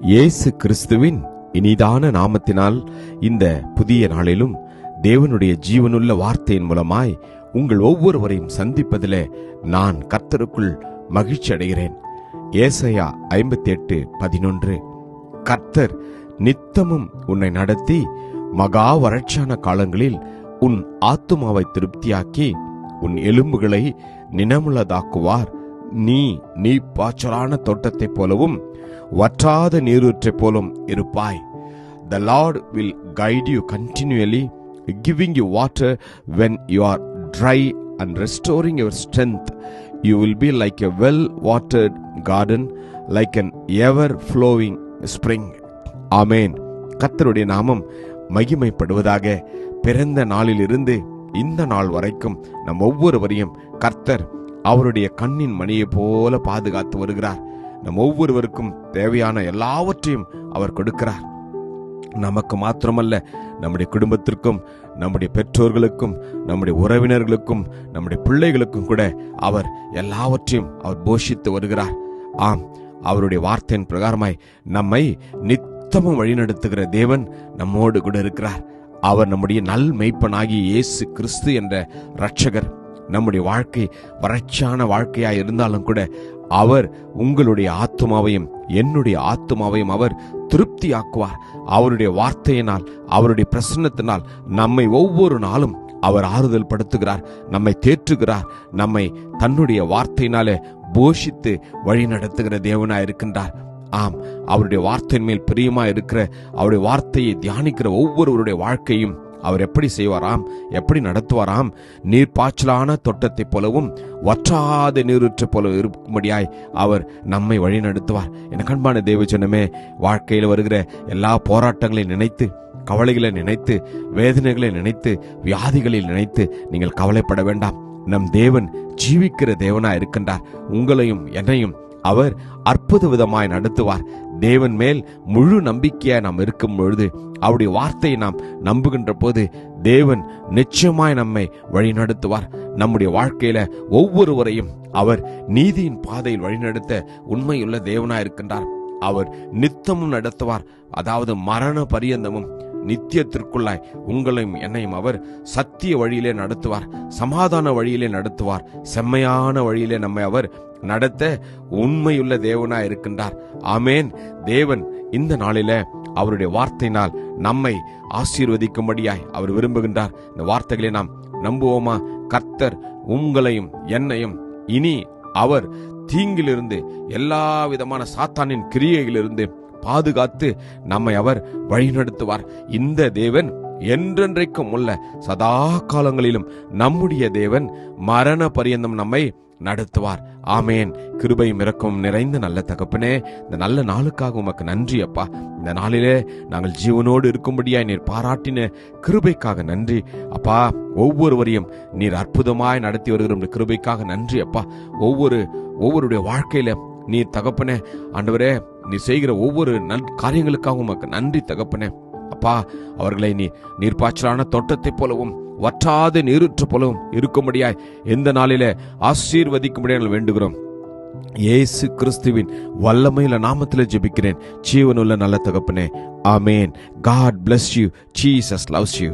இயேசு கிறிஸ்துவின் இனிதான நாமத்தினால் இந்த புதிய நாளிலும் தேவனுடைய ஜீவனுள்ள வார்த்தையின் மூலமாய் உங்கள் ஒவ்வொருவரையும் சந்திப்பதிலே நான் கர்த்தருக்குள் மகிழ்ச்சி அடைகிறேன். ஏசையா ஐம்பத்தி எட்டு பதினொன்று. கர்த்தர் நித்தமும் உன்னை நடத்தி மகா வறட்சியான காலங்களில் உன் ஆத்துமாவை திருப்தியாக்கி உன் எலும்புகளை நினமுள்ளதாக்குவார் நீ நீ பாய்ச்சலான தோட்டத்தைப் போலவும் வற்றாத நீரூற்றை போலும் இருப்பாய் the lord will guide you continually giving you water when you are dry and restoring your strength you will be like a well watered garden like an ever flowing spring ஆமேன் கத்தருடைய நாமம் மகிமைப்படுவதாக பிறந்த நாளிலிருந்து இந்த நாள் வரைக்கும் நம் ஒவ்வொருவரையும் கர்த்தர் அவருடைய கண்ணின் மணியைப் போல பாதுகாத்து வருகிறார் நம் ஒவ்வொருவருக்கும் தேவையான எல்லாவற்றையும் அவர் கொடுக்கிறார். நமக்கு மாத்திரமல்ல நம்முடைய குடும்பத்திற்கும் நம்முடைய பெற்றோர்களுக்கும் நம்முடைய உறவினர்களுக்கும் நம்முடைய பிள்ளைகளுக்கும் கூட அவர் எல்லாவற்றையும் அவர் போஷித்து வருகிறார். ஆம் அவருடைய வார்த்தையின் பிரகாரமாய் நம்மை நித்தமும் வழிநடத்துகிற தேவன் நம்மோடு கூட இருக்கிறார். அவர் நம்முடைய நல் மெய்ப்பனாகிய இயேசு கிறிஸ்து என்ற இரட்சகர். நம்முடைய வாழ்க்கை வறட்சியான வாழ்க்கையாக இருந்தாலும் கூட அவர் உங்களுடைய ஆத்துமாவையும் என்னுடைய ஆத்துமாவையும் அவர் திருப்தியாக்குவார். அவருடைய வார்த்தையினால் அவருடைய பிரசன்னத்தினால் நம்மை ஒவ்வொரு நாளும் அவர் ஆறுதல் படுத்துகிறார் நம்மை தேற்றுகிறார் நம்மை தன்னுடைய வார்த்தையினாலே போஷித்து வழி நடத்துகிற தேவனாய் இருக்கின்றார். ஆம் அவருடைய வார்த்தையின் மேல் பிரியமா இருக்கிற அவருடைய வார்த்தையை தியானிக்கிற ஒவ்வொருவருடைய வாழ்க்கையும் அவர் எப்படி செய்வாராம்? எப்படி நடத்துவாராம்? நீர் பாய்ச்சலான தோட்டத்தைப் போலவும் வற்றாத நீரூற்று போல இருக்கும்படியாய் அவர் நம்மை வழி நடத்துவார். என கண்பான தேவச்சனமே வாழ்க்கையில் வருகிற எல்லா போராட்டங்களையும் நினைத்து கவலைகளை நினைத்து வேதனைகளை நினைத்து வியாதிகளில் நினைத்து நீங்கள் கவலைப்பட வேண்டாம். நம் தேவன் ஜீவிக்கிற தேவனா இருக்கின்றார். உங்களையும் என்னையும் அவர் அற்புத விதமாய் நடத்துவார். தேவன் மேல் முழு நம்பிக்கையாக நாம் இருக்கும் பொழுது அவருடைய வார்த்தையை நாம் நம்புகின்ற போது தேவன் நிச்சயமாய் நம்மை வழிநடத்துவார். நம்முடைய வாழ்க்கையில ஒவ்வொருவரையும் அவர் நீதியின் பாதையில் வழிநடத்த உண்மையுள்ள தேவனாய் இருக்கின்றார். அவர் நித்தமும் நடத்துவார். அதாவது மரண பரியந்தமும் நித்தியத்திற்குள்ளாய் உங்களையும் என்னையும் அவர் சத்திய வழியிலே நடத்துவார். சமாதான வழியிலே நடத்துவார். செம்மையான வழியிலே நம்மை அவர் நடத்த உண்மையுள்ள தேவனாய் இருக்கின்றார். ஆமேன். தேவன் இந்த நாளில அவருடைய வார்த்தையினால் நம்மை ஆசீர்வதிக்கும்படியாய் அவர் விரும்புகின்றார். இந்த வார்த்தைகளை நாம் நம்புவோமா? கர்த்தர் உங்களையும் என்னையும் இனி அவர் தீங்கிலிருந்து எல்லா விதமான சாத்தானின் கிரியையிலிருந்து பாதுகாத்து நம்மை அவர் வழிநடத்துவார். இந்த தேவன் என்றென்றைக்கும் உள்ள சதா காலங்களிலும் நம்முடைய தேவன் மரண பரியந்தம் நம்மை நடத்துவார். ஆமேன். கிருபையும் இறக்கும் நிறைந்த நல்ல தகப்பனே இந்த நல்ல நாளுக்காக உமக்கு நன்றி அப்பா. இந்த நாளிலே நாங்கள் ஜீவனோடு இருக்கும்படியாய் நீர் பாராட்டின கிருபைக்காக நன்றி. அப்பா ஒவ்வொருவரையும் நீர் அற்புதமாய் நடத்தி வருகிற கிருபைக்காக நன்றி அப்பா. ஒவ்வொரு ஒவ்வொருடைய வாழ்க்கையில நீர் தகப்பனே ஆண்டவரே நீ செய்கிற ஒவ்வொரு நல் காரியங்களுக்காகவும் உமக்கு நன்றி தகப்பனே. அப்பா அவர்களை நீ நீர்ப்பாய்ச்சலான தோட்டத்தைப் போலவும் வற்றாத நீருற்று போலவும் இருக்கும்படியாய் எந்த நாளிலே ஆசீர்வதிக்கும்படியாக வேண்டுகிறோம். இயேசு கிறிஸ்துவின் வல்லமையில நாமத்தில் ஜெபிக்கிறேன். ஜீவனுள்ள நல்ல தகப்பனே ஆமேன். God bless you Jesus loves you